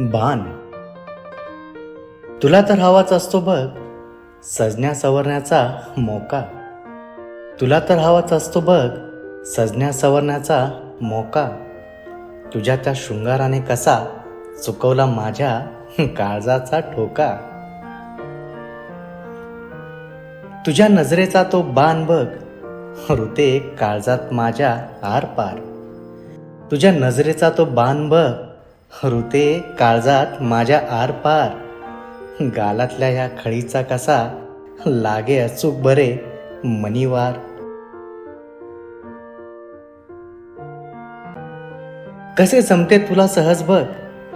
बाण तुला तर हवाच असतो बघ सजण्या सवरण्याचा मोका. तुला तर हवाच असतो बघ सजण्या सवरण्याचा मोका. तुझ्या त्या शृंगाराने कसा चुकवला माझ्या काळजाचा ठोका. तुझ्या नजरेचा तो बाण बघ ऋते काळजात माझ्या आर पार तुझ्या नजरेचा तो बाण बघ हृते काळजात माझ्या आरपार गालातल्या ह्या खळीचा कसा लागे अचूक बरे मनिवार कसे जमते तुला सहज बघ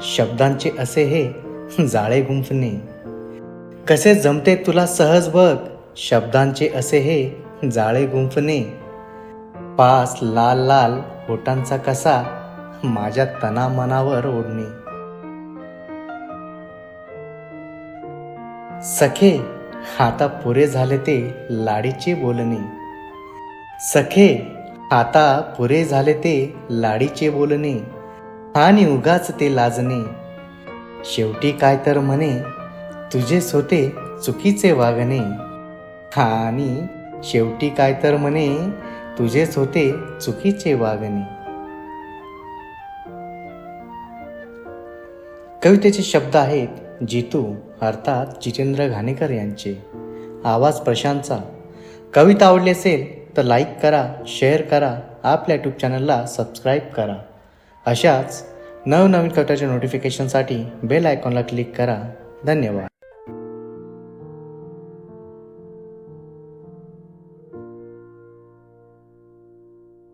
शब्दांचे असे हे जाळे गुंफणे. कसे जमते तुला सहज बघ शब्दांचे असे हे जाळे गुंफणे. पास लाल लाल होटांचा कसा माझ्या तनामनावर ओढणे. सखे आता पुरे झाले ते लाडीचे बोलणे. सखे आता पुरे झाले ते लाडीचे बोलणे. आणि उगाच ते लाजणे. शेवटी काय तर म्हणे तुझे सोते चुकीचे वागणे. आणि शेवटी काय तर म्हणे तुझेच होते चुकीचे वागणे. कवितेचे शब्द आहेत जितू अर्थात जितेंद्र घाणेकर यांचे. आवाज प्रशांतचा. कविता आवडली असेल तर लाईक करा शेअर करा आपल्या यूट्यूब चॅनलला सबस्क्राईब करा. अशाच नवनवीन कविताच्या नोटिफिकेशनसाठी बेल आयकॉनला क्लिक करा. धन्यवाद.